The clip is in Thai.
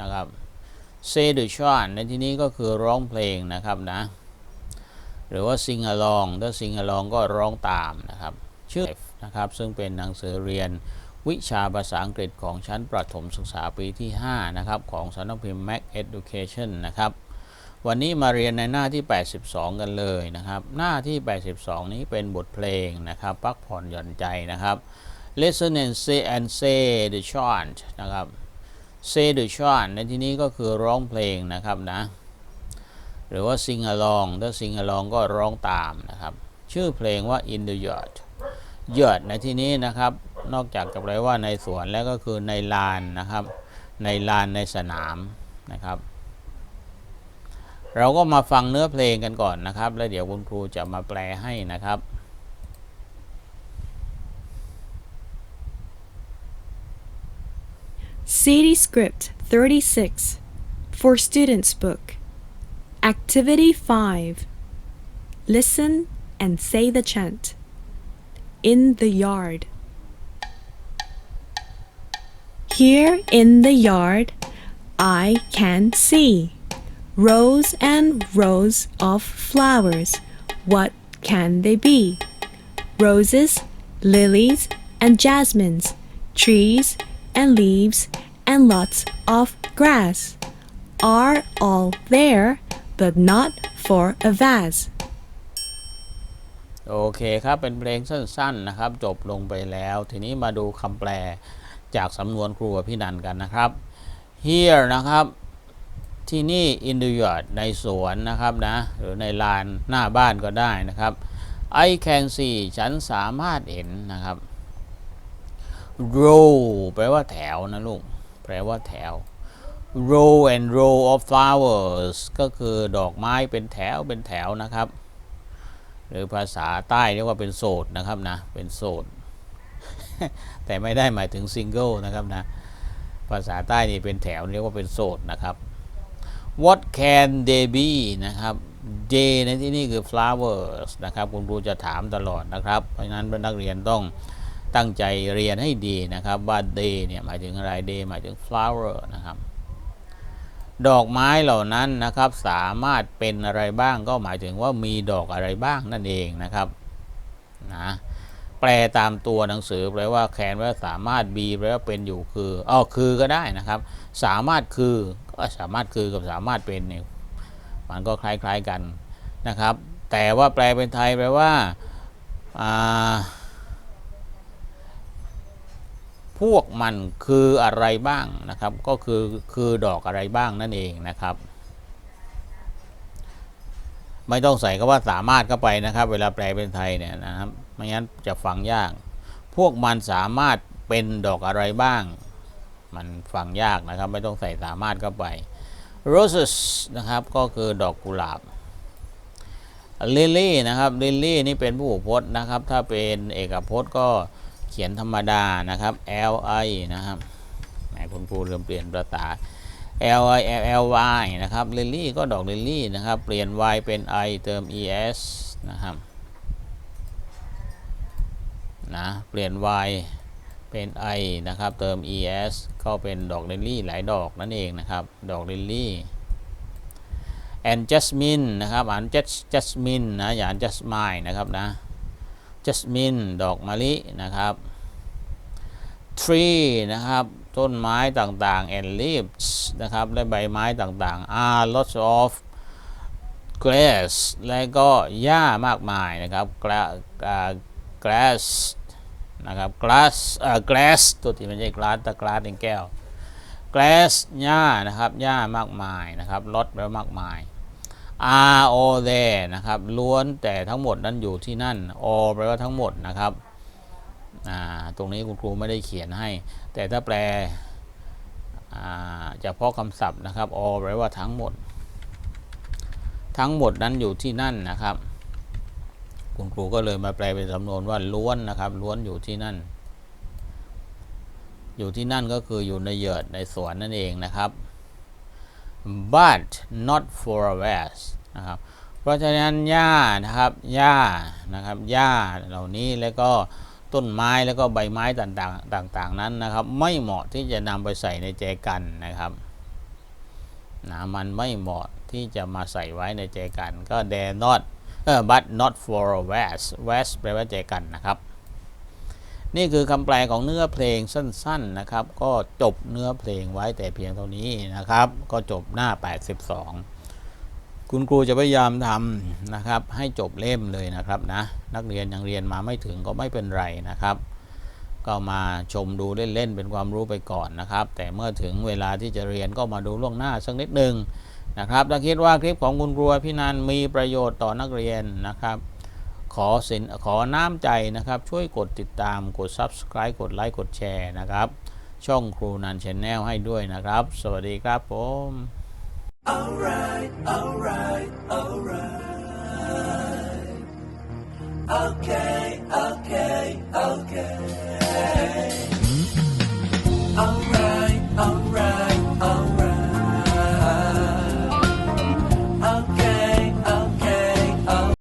นะครับ say the chant ในที่นี้ก็คือร้องเพลงนะครับนะ หรือว่า sing along ถ้า sing along ก็ร้องตามนะครับ ชื่อนะครับ ซึ่งเป็นหนังสือเรียนวิชาภาษาอังกฤษของชั้นประถมศึกษาปีที่ 5 นะครับ ของสำนักพิมพ์ Mac Education นะครับ วันนี้มาเรียนในหน้าที่ 82 กันเลยนะครับ หน้าที่ 82 นี้เป็นบทเพลงนะครับพักผ่อนหย่อนใจนะครับ listen and say and say the chant นะครับ say the chant ในที่นี้ก็คือร้องเพลงนะครับนะ หรือว่า sing along ถ้า sing along ก็ร้องตามนะครับ ชื่อเพลงว่า in the yard yard ในที่นี้นะครับ นอกจากจะแปลว่าในสวนแล้วก็คือในลานนะครับ ในลานในสนามนะครับ เราก็มาฟังเนื้อเพลงกันก่อนนะครับ แล้วเดี๋ยวคุณครูจะมาแปลให้นะครับ CD Script 36 for Students Book. Activity 5. Listen and say the chant. In the yard. Here in the yard, I can see rows and rows of flowers. What can they be? Roses, lilies, and jasmines, trees and leaves, and lots of grass are all there, but not for a vase. โอเคครับ เป็นเพลงสั้น ๆ นะครับ จบลงไปแล้ว ทีนี้มาดูคำแปลจากสำนวนครูพี่นันกันนะครับ here นะครับ ที่นี่ in the yard ในสวนนะครับนะ หรือในลานหน้าบ้านก็ได้นะครับ I can see ฉันสามารถเห็นนะครับ row แปลว่าแถวนะลูก แปลว่าแถว row and row of flowers ก็คือดอกไม้เป็นแถวเป็นแถวนะครับ หรือภาษาใต้เรียกว่าเป็นโสดนะครับนะ เป็นโสด แต่ไม่ได้หมายถึงซิงเกิลนะครับนะ ภาษาใต้นี่เป็นแถวเรียกว่าเป็นโสดนะครับ What can they be นะครับ they ในที่นี่คือ flowers นะครับ คุณครูจะถามตลอดนะครับ เพราะฉะนั้นนักเรียนต้อง ตั้งใจเรียนให้ดีนะครับว่า they เนี่ยหมายถึงอะไร they หมายถึง flower นะครับ ดอกไม้เหล่านั้นนะครับสามารถเป็นอะไรบ้างก็หมายถึงว่ามีดอกอะไรบ้างนั่นเองนะครับนะแปลตามตัวหนังสือแปลว่าแคนว่าสามารถ be แปลว่าเป็นอยู่คืออ๋อคือก็ได้นะครับ สามารถคือก็สามารถคือกับสามารถเป็นเนี่ยมันก็คล้ายๆกันนะครับ แต่ว่าแปลเป็นไทยแปลว่าอ่า พวกมันคืออะไรบ้างนะครับ ก็คือคือดอกอะไรบ้างนั่นเองนะครับ ไม่ต้องใส่ก็ว่าสามารถเข้าไปนะครับ เวลาแปลเป็นไทยเนี่ยนะครับไม่งั้นจะฟังยาก พวกมันสามารถเป็นดอกอะไรบ้าง มันฟังยากนะครับ ไม่ต้องใส่สามารถเข้าไป roses นะครับก็คือดอกกุหลาบ lily นะครับ lily นี่เป็นผู้พจน์นะครับ ถ้าเป็นเอกพจน์ก็ ขียนธรรมดานะครับ l i นะครับแหมคุณครูเริ่มเปลี่ยนภาษา l i l l y นะครับ lily ก็ดอก lily นะครับ เปลี่ยน y เป็น i เติม e s นะครับนะเปลี่ยน y เป็น i นะครับ เติม e s ก็เป็นดอก lily หลายดอกนั่นเองนะครับ ดอก lily and jasmine นะครับ อ่าน just jasmine นะอย่าอ่าน jasmine นะครับนะ jasmine ดอกมะลินะครับ tree นะครับ ต้นไม้ต่างๆ and leaves นะครับ และใบไม้ต่างๆ are lots of grass และก็หญ้ามากมายนะครับ grass นะครับ grass grass ตัวที่ไม่ใช่ glass แต่ glass เป็นแก้ว grass หญ้านะครับ หญ้ามากมายนะครับ lot แปลว่ามากมาย are all there นะครับล้วนแต่ทั้งหมดนั้นอยู่ที่นั่น all แปลว่าทั้งหมดนะครับตรงนี้คุณครูไม่ได้เขียนให้ แต่ถ้าแปลอ่าเฉพาะคำศัพท์นะครับ all แปลว่าทั้งหมด ทั้งหมดนั้นอยู่ที่นั่นนะครับ คุณครูก็เลยมาแปลเป็นสำนวนว่าล้วนนะครับ ล้วนอยู่ที่นั่น อยู่ที่นั่นก็คืออยู่ในเหยือดในสวนนั่นเองนะครับ but not for a vase นะครับ เพราะฉะนั้นหญ้านะครับหญ้านะครับหญ้าเหล่านี้แล้วก็ต้นไม้แล้วก็ใบไม้ต่างๆต่าง ๆนั้นนะครับ ไม่เหมาะที่จะนำไปใส่ในแจกันนะครับนะมันไม่เหมาะที่จะมาใส่ไว้ในแจกันก็ dare not เออ but not for a vest vest แปลว่าแจกันนะครับ นี่คือคำแปลของเนื้อเพลงสั้นๆนะครับ ก็จบเนื้อเพลงไว้แต่เพียงเท่านี้นะครับ ก็จบหน้า 82 คุณครูจะพยายามทำนะครับ ให้จบเล่มเลยนะครับนะนักเรียนยังเรียนมาไม่ถึงก็ไม่เป็นไรนะครับ ก็มาชมดูเล่นๆเป็นความรู้ไปก่อนนะครับ แต่เมื่อถึงเวลาที่จะเรียนก็มาดูล่วงหน้าสักนิดหนึ่งนะครับถ้าคิดว่าคลิปของคุณครูพี่นันมีประโยชน์ต่อนักเรียนนะครับ ขอสินขอน้ำใจนะครับ ช่วยกดติดตามกด subscribe กดไลค์กดแชร์นะครับ ช่องครูนันชแนลให้ด้วยนะครับ สวัสดีครับผม Alright, alright, alright. Okay, okay, okay.